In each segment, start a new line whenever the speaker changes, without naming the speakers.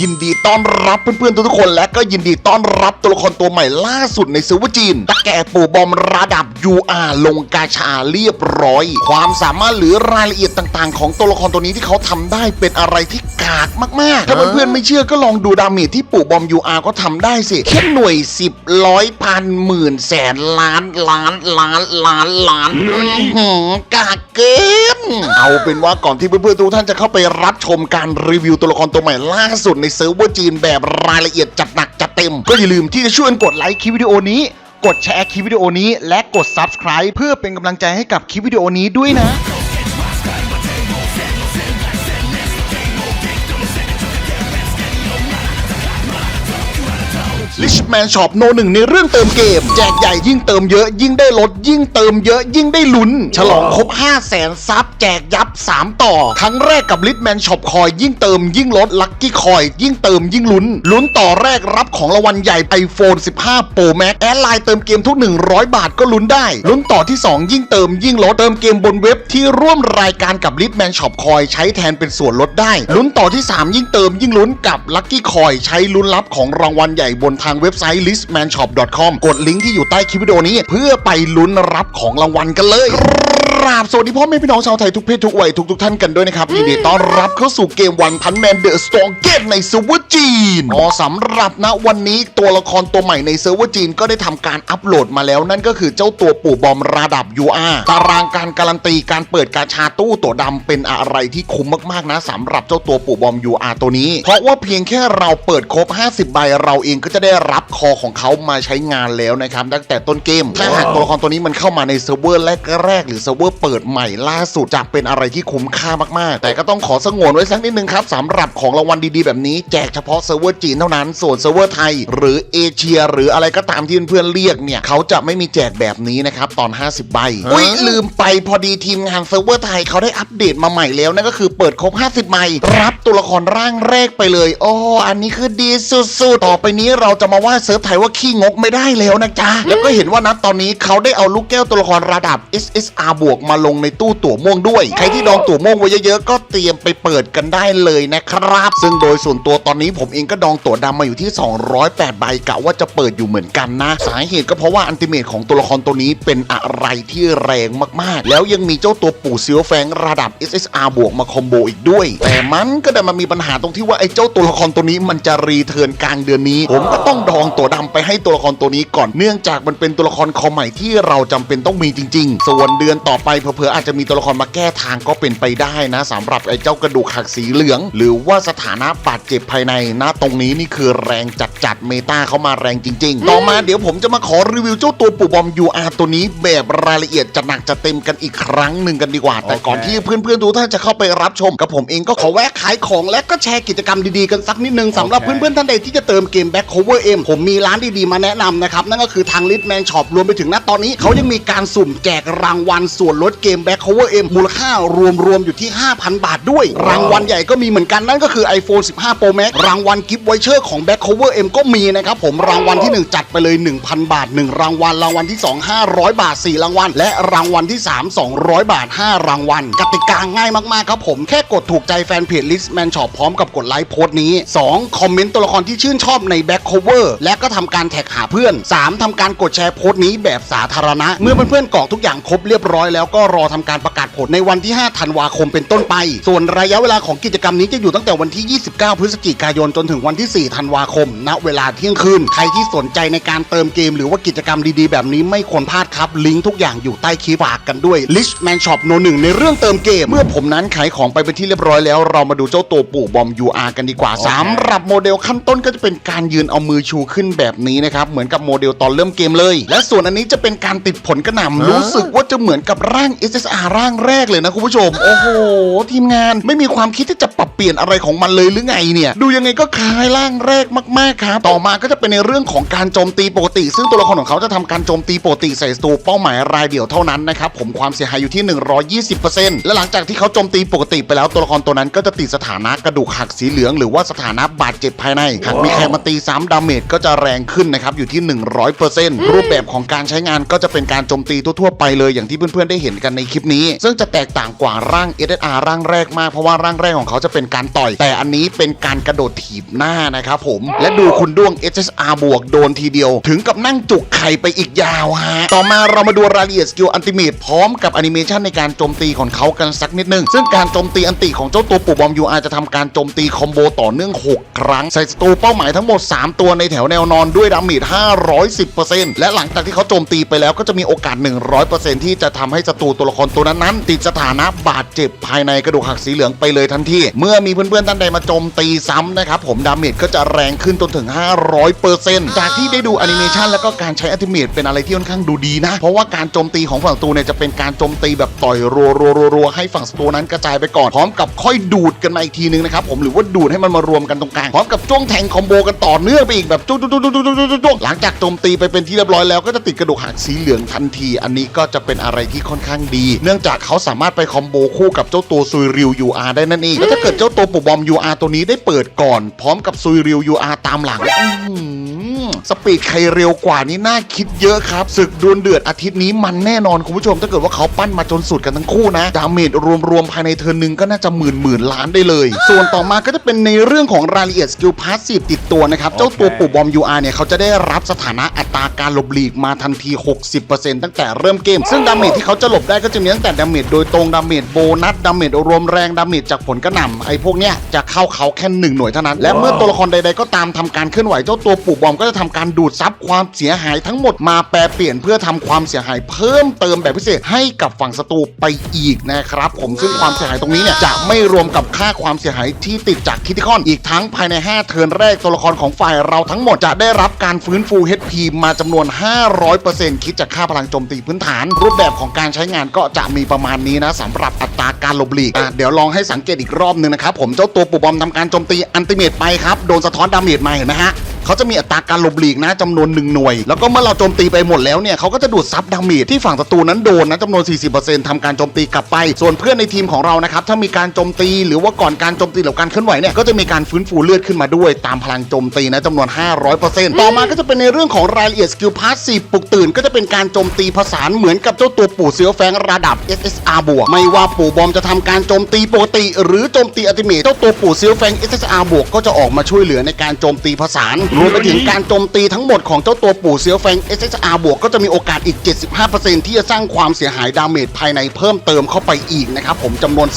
ยินดีต้อนรับเพื่อนๆทุกๆคน และก็ยินดีต้อนรับตัวละครตัวใหม่ล่าสุดในเซิร์ฟเวอร์จีนตะแก่ปู่บอมระดับ UR ลงกาชาเรียบร้อย ความสามารถหรือรายละเอียดต่างๆ ของตัวละครตัวนี้ที่เขาทำได้เป็นอะไรที่กากมากๆ ถ้าเพื่อนๆไม่เชื่อก็ลองดูดาเมจที่ปู่บอม UR ก็ทำได้สิแค่หน่วย 10ร้อยพันหมื่นแสนล้านล้านล้านล้านล้านกากเกิน เอาเป็นว่าก่อนที่เพื่อนๆทุกท่านจะเข้าไปรับชมการรีวิวตัวละครตัวใหม่ล่าสุดในเซิร์ฟเวอร์จีนแบบรายละเอียดจัดหนักจัดเต็ม ก็อย่าลืมที่จะช่วยกันกดไลค์คลิปวิดีโอนี้ กดแชร์คลิปวิดีโอนี้ และกด Subscribe เพื่อเป็นกำลังใจให้กับคลิปวิดีโอนี้ด้วยนะ Richman Shop โนหนึ่งในเรื่องเติมเกม แจกใหญ่ยิ่งเติมเยอะ ยิ่งได้ลด ยิ่งเติมเยอะ ยิ่งได้ลุ้น ฉลองครบ 5 0 0แสนซับแจกยับ 3 ต่อ ครั้งแรกกับ Richman Shop คอยยิ่งเติมยิ่งลดลัคกี้คอยยิ่งเติมยิ่งลุ้น ลุ้นต่อแรกรับของรางวัลใหญ่ iPhone 15 Pro Max แอดไลน์เติมเกมทุก 100 บาทก็ลุ้นได้ ลุ้นต่อที่ 2 ยิ่งเติมยิ่งลดเติมเกมบนเว็บที่ร่วมรายการกับ Richman Shop คอยใช้แทนเป็นส่วนลดได้ ลุ้นต่อที่ 3 ยิ่งเติมยิ่งลุ้นกับ Lucky Coin ใช้ลุ้นรับของรางวัลใหญ่บนทางเว็บไซต์ listmanshop.com กดลิงก์ที่อยู่ใต้คลิปวิดีโอนี้ เพื่อไปลุ้นรับของรางวัลกันเลยกราบสวัสดีพ่อแม่พี่น้องชาวไทยทุกเพศทุกวัยทุกทุกท่านกันด้วยนะครับยินดีต้อนรับเข้าสู่เกมวันพันแมนเดอะสตองเกตในเซิร์ฟเวอร์จีนอ๋อสำหรับณวันนี้ตัวละครตัวใหม่ในเซิร์ฟเวอร์จีนก็ได้ทำการอัปโหลดมาแล้วนั่นก็คือเจ้าตัวปู่บอมระดับ UR ตารางการการันตีการเปิดกาชาตู้ตัวดำเป็นอะไรที่คุ้มมากๆนะสำหรับเจ้าตัวปู่บอม UR ตัวนี้ เพราะว่าเพียงแค่เราเปิดครบ 50 ใบเราเองก็จะได้รับคอของเขามาใช้งานแล้วนะครับตั้งแต่ต้นเกมถ้าหากตัวละครตัวนี้มันเข้ามาในเซิร์ฟเวอร์แรกๆหรือเซิร์ฟเวอร์เปิดใหม่ล่าสุดจะเป็นอะไรที่คุ้มค่ามากๆ แต่ก็ต้องขอสงวนไว้สักนิดนึงครับสำหรับของรางวัลดีๆ แบบนี้แจกเฉพาะเซิร์ฟเวอร์จีนเท่านั้นส่วนเซิร์ฟเวอร์ไทย หรือเอเชีย หรืออะไรก็ตามที่เพื่อนๆเรียกเนี่ยเขาจะไม่มีแจกแบบนี้นะครับตอน 50 ใบอุ้ยลืมไปพอดีทีมงานเซิร์ฟเวอร์ไทยเขาได้อัปเดตมาใหม่แล้วนั่นก็คือเปิดครบ 50ใบรับตัวละครร่างแรกไปเลยโอ้อันนี้คือดีสุดๆต่อไปนี้เราจะมาว่าเซิร์ฟไทยว่าขี้งกไม่ได้แล้วนะจ๊ะ แล้วก็เห็นว่านะตอนนี้เขาได้เอาลูกแก้วตัวละครระดับ SSR บวกมาลงในตู้ตั๋วม่วงด้วย ใครที่ดองตั๋วม่วงไว้เยอะๆก็เตรียมไปเปิดกันได้เลยนะครับ ซึ่งโดยส่วนตัวตอนนี้ผมเองก็ดองตั๋วดำมาอยู่ที่ 208 ใบกะว่าจะเปิดอยู่เหมือนกันนะ สาเหตุก็เพราะว่าอันติเมตของตัวละครตัวนี้เป็นอะไรที่แรงมากๆ แล้วยังมีเจ้าตัวปู่ซิลแฟงระดับ SSR บวกมาคอมโบอีกด้วย แต่มันก็ได้มามีปัญหาตรงที่ว่าไอ้เจ้าตัวละครตัวนี้มันจะรีเทิร์นกลางเดือนนี้ ผมก็ต้องดองตั๋วดำไปให้ตัวละครตัวนี้ก่อนเนื่องจากมันเป็นตัวละครคอมใหม่ที่เราจำเป็นต้องมีจริง ๆ ส่วนเดือนต่อไปเผลอๆอาจจะมีตัวละครมาแก้ทางก็เป็นไปได้นะสำหรับไอ้เจ้ากระดูกหักสีเหลือง หรือว่าสถานะบาดเจ็บภายในนะตรงนี้นี่คือแรงจัดจัดๆเมตาเข้ามาแรงจริง ๆ ต่อมาเดี๋ยวผมจะมาขอรีวิวเจ้าตัวปู่บอม UR ตัวนี้แบบรายละเอียดจะหนักจะเต็มกันอีกครั้งหนึ่งกันดีกว่า แต่ก่อนที่เพื่อนๆทุกท่านจะเข้าไปรับชม กับผมเองก็ขอแวะขายของและก็แชร์กิจกรรมดีๆกันสักนิดนึงสำหรับ
โอเค
เพื่อนๆท่านใดที่จะเติมเกม Back Cover M ผมมีร้านดีๆมาแนะนำนะครับ นั่นก็คือทาง l i t Man Shop รวมไปถึงณตอนนี้เขายังมีการสุ่มแจกรางวัลส่วนลดเกม Back Cover M มูลค่ารวมๆอยู่ที่ 5,000 บาทด้วย รางวัลใหญ่ก็มีเหมือนกันนั่นก็คือ iPhone 15 Pro Max รางวัลกิฟต์ไวเชอร์ของ Back Cover M ก็มีนะครับผมรางวัลที่ 1 จัดไปเลย 1,000 บาท 1 รางวัลรางวัลที่ 2 500 บาท 4 รางวัล และรางวัลที่ 3 200 บาท 5 รางวัลกติกาง่ายมากๆครับผมแค่กดถูกใจแฟนเพจ List Man Shop พร้อมกับกดไลค์โพสต์นี้ 2. คอมเมนต์ตัวละครที่ชื่นชอบใน Back Cover และก็ทำการแท็กหาเพื่อน 3. ทำการกดแชร์โพสต์นี้แบบสาธารณะ เมื่อเพื่อนๆกรอกทุกอย่างครบเรียบร้อยแล้วก็รอทำการประกาศผลในวันที่ 5 ธันวาคมเป็นต้นไป ส่วนระยะเวลาของกิจกรรมนี้จะอยู่ตั้งแต่วันที่ 29 พฤศจิกายนจนถึงวันที่ 4 ธันวาคม ณ เวลาเที่ยงคืน ใครที่สนใจในการเติมเกม หรือว่ากิจกรรมดีๆ แบบนี้ไม่ควรพลาดครับ ลิงก์ทุกอย่างอยู่ใต้คลิปฝากกันด้วย Rich Man Shop โนหนึ่งในเรื่องเติมเกม เมื่อผมนั้นขายของไปเป็นที่เรียบร้อยแล้ว เรามาดูเจ้าตัวปู่บอม UR กันดีกว่าสำหรับโมเดลขั้นต้นก็จะเป็นการยืนเอามือชูขึ้นแบบนี้นะครับ เหมือนกับโมเดลตอนเริ่มเกมเลย และส่วนอันนี้จะเป็นการติดผลกระหน่ำรู้สึกว่าจะเหมือนกับร่าง SSR ร่างแรกเลยนะคุณผู้ชม โอ้โห ทีมงานไม่มีความคิดที่จะปรับเปลี่ยนอะไรของมันเลยหรือไงเนี่ย ดูยังไงก็คล้ายร่างแรกมากๆครับต่อมาก็จะเป็นในเรื่องของการโจมตีปกติ ซึ่งตัวละครของเขาจะทำการโจมตีปกติใส่ศัตรูเป้าหมายรายเดียวเท่านั้นนะครับผมความเสียหายอยู่ที่ 120%และหลังจากที่เขาโจมตีปกติไปแล้วตัวละครตัวนั้นก็จะติดสถานะกระดูกหักสีเหลือง หรือว่าสถานะบาดเจ็บภายในหากมีใครมาตีซ้ำดาเมเมจก็จะแรงขึ้นนะครับอยู่ที่ 100%รูปแบบของการใช้งานก็จะเป็นการโจมตีทั่วๆไปเลยอย่างที่เพื่อนๆได้เห็นกันในคลิปนี้ ซึ่งจะแตกต่างกว่าร่าง SSR ร่างแรกมากเพราะว่าร่างแรกของเขาจะเป็นการต่อย แต่อันนี้เป็นการกระโดดถีบหน้านะครับผมและดูคุณด้วง SSR บวกโดนทีเดียว ถึงกับนั่งจุกไข่ไปอีกยาวฮะต่อมาเรามาดูรายละเอียดสกิลอันติเมตพร้อมกับแอนิเมชันในการโจมตีของเขากันสักนิดนึง ซึ่งการโจมตีอันติของเจ้าตัวปู่บอม UR จะทำการโจมตีคอมโบต่อเนื่อง 6 ครั้ง ใส่ศัตรูเป้าหมายทั้งหมด 3 ตัวในแถวแนวนอนด้วยดาเมจ510%และหลังจากที่เขาโจมตีไปแล้วก็จะมีโอกาส 100%ที่จะทำให้ศัตรูตัวละครตัวนั้นๆติดสถานะบาดเจ็บภายในกระดูกหักสีเหลืองไปเลยทันทีเมื่อมีเพื่อนๆท่านใดมาโจมตีซ้ำนะครับผมดาเมจก็จะแรงขึ้นจนถึง 500%จากที่ได้ดูแอนิเมชันแล้วก็การใช้อัติเมทเป็นอะไรที่ค่อนข้างดูดีนะ เพราะว่าการโจมตีของฝั่งศัตรูเนี่ยจะเป็นการโจมตีแบบต่อยรัวๆๆๆให้ฝั่งศัตรูนั้นกระจายไปก่อนพร้อมกับค่อยดูดกันมาอีกทีนึงนะครับผมหรือว่าดูดให้มันมารวมกันตรงกลางพร้อมกับจ้วงแทงคอมโบกันต่อเนื่องไปอีกแบบจุ๊กๆๆๆๆๆหลังจากโจมตีไปเป็นที่เรียบร้อยแล้วก็จะติดกระดูกหักสีเหลืองทันที อันนี้ก็จะเป็นอะไรที่ค่อนข้างดี เนื่องจากเขาสามารถไปคอมโบคู่กับเจ้าตัวซุยริวยูอาร์ได้นั่นเองแล้วถ้าเกิดเจ้าตัวปุบบอม UR ตัวนี้ได้เปิดก่อน พร้อมกับซุยริวยูอาร์ตามหลังอ สปีดใครเร็วกว่านี้น่าคิดเยอะครับศึกดวลเดือดอาทิตย์นี้มันแน่นอนคุณผู้ชมถ้าเกิดว่าเขาปั้นมาจนสุดกันทั้งคู่นะดาเมจรวมๆภายในเทิร์นหนึ่งก็น่าจะหมื่นหมื่นล้านได้เลย ส่วนต่อมาก็จะเป็นในเรื่องของรายละเอียดสกิลพาสซีฟติดตัวนะครับ เจ้าตัวปู่บอม UR เนี่ยเขาจะได้รับสถานะอัตราการหลบหลีกมาทันที 60%ตั้งแต่เริ่มเกม ซึ่งดาเมจที่เขาจะหลบได้ก็จะมีตั้งแต่ดาเมจโดยตรงดาเมจโบนัสดาเมจรวมแรงดาเมจจากผลกระหน่ำไอ้พวกเนี้ยจะเข้าเขาแค่หนึ่งหน่วยเท่านั้น และเมื่อตัวละครใดๆก็ตามทำการเคลื่อนไหวเจ้าตัวปู่บอมก็จะทำการดูดซับความเสียหายทั้งหมดมาแปรเปลี่ยนเพื่อทำความเสียหายเพิ่มเติมแบบพิเศษให้กับฝั่งศัตรูไปอีกนะครับ ผมซึ่งความเสียหายตรงนี้เนี่ยจะไม่รวมกับค่าความเสียหายที่ติดจากคิติคอนอีกทั้งภายใน 5 เทิร์นแรกตัวละครของฝ่ายเราทั้งหมดจะได้รับการฟื้นฟู HP มาจำนวน 500%คิดจากค่าพลังโจมตีพื้นฐาน รูปแบบของการใช้งานก็จะมีประมาณนี้นะสำหรับอัตราการหลบหลีกเดี๋ยวลองให้สังเกตอีกรอบหนึงนะครับผมเจ้าตัวปูบอมทำการโจมตีอันติเมตไปครับโดนสะท้อนดาเมจมาเห็นไหมฮะ เขาจะมีอัตราการหลบหลีกนะจำนวนหนึ่งหน่วย แล้วก็เมื่อเราโจมตีไปหมดแล้วเนี่ยเขาก็จะดูดซับดาเมจที่ฝั่งศัตรูนั้นโดนนะจำนวน 40%ทำการโจมตีกลับไป ส่วนเพื่อนในทีมของเรานะครับถ้ามีการโจมตีหรือว่าก่อนการโจมตีหรือการเคลื่อนไหวเนี่ยก็จะมีการฟื้นฟูเลือดขึ้นมาด้วยตามพลังโจมตีนะจำนวน 500%ต่อมาก็จะเป็นในเรื่องของรายละเอียดสกิลพาสซีปลุกตื่น ก็จะเป็นการโจมตีผสานเหมือนกับเจ้าตัวปู่เสือแฟงระดับ SSR บวกไม่ว่าปู่บอมจะทำการโจมตีปกติ หรือโจมตีอัติเมทเจ้าตัวปู่เสือแฟง SSR บวกก็จะออกมาช่วยเหลือในการโจมตีผสานรวมไปถึงการโจมตีทั้งหมดของเจ้าตัวปู่เสือแฟง SSR บวกก็จะมีโอกาสอีก 75%ที่จะสร้างความเสียหายดาเมจภายในเพิ่มเติมเข้าไปอีกนะครับผมจำนวน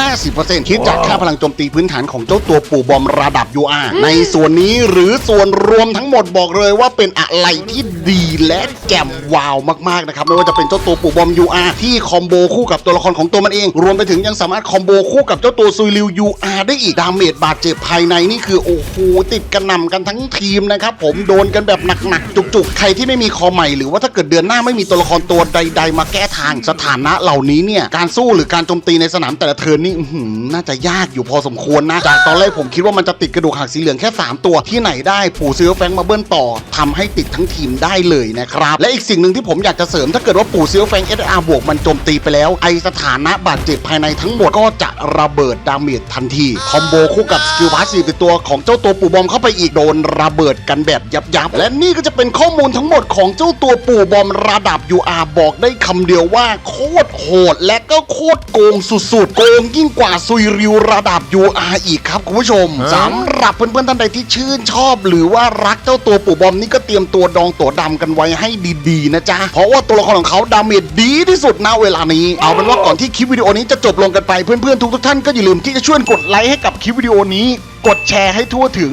450%คิดจากค่าพลังโจมตีพื้นฐานของเจ้าตัวปู่บอมระดับ UR ในส่วนนี้หรือส่วนรวมทั้งหมดบอกเลยว่าเป็นอะไรที่ดีและแจ่มว้าวมากๆนะครับไม่ว่าจะเป็นเจ้าตัวปู่บอม UR ที่คอมโบคู่กับตัวละครของตัวมันเอง รวมไปถึงยังสามารถคอมโบคู่กับเจ้าตัวซุยริว UR ได้อีกดาเมจบาดเจ็บภายในนี่คือโอ้โหติดกระหน่ำกันทั้งทีมนะครับผมโดนกันแบบหนักๆจุกๆ ใครที่ไม่มีคอใหม่หรือว่าถ้าเกิดเดือนหน้าไม่มีตัวละครตัวใด ๆ มาแก้ทางสถานะเหล่านี้เนี่ยการสู้หรือการโจมตีในสนามแต่ละเทิร์นนี่อื้อหือน่าจะยากอยู่พอสมควรนะจากตอนแรกผมคิดว่ามันจะติดกระดูกหักสีเหลืองแค่ 3 ตัวที่ไหนได้ปู่ซื้อแฟงมาเบิ้ลต่อทำให้ติดทั้งทีมได้เลยนะครับและอีกสิ่งหนึ่งที่ผมอยากจะเสริมถ้าเกิดว่าปู่ซื้อแฟง SR บวกมันโจมตีไปแล้ว ไอสถานะบาดเจ็บภายในทั้งหมดก็จะระเบิดดาเมจทันที คอมโบคู่กับสกิลพาสซีฟติดตัวของเจ้าตัวปู่บอมเข้าไปอีกโดนระเบิดกันแบบยับยับๆและนี่ก็จะเป็นข้อมูลทั้งหมดของเจ้าตัวปู่บอมระดับ UR บอกได้คำเดียวว่าโคตรโหดและก็โคตรโกงสุดๆ โกงยิ่งกว่าซุยริวระดับ UR อีกครับคุณผู้ชมสำหรับเพื่อนๆท่านใดที่ชื่นชอบ หรือว่ารักเจ้าตัวปู่บอมนี่ก็เตรียมตัวดองตัวดำกันไว้ให้ดีๆนะจ๊ะเพราะว่าตัวละครของเขาดาเมจดีที่สุดณเวลานี้ เอาเป็นว่าก่อนที่คลิปวิดีโอนี้จะจบลงกันไปเพื่อนๆทุกๆท่านก็อย่าลืมที่จะช่วยกดไลค์ให้กับคลิปวิดีโอนี้ กดแชร์ให้ทั่วถึง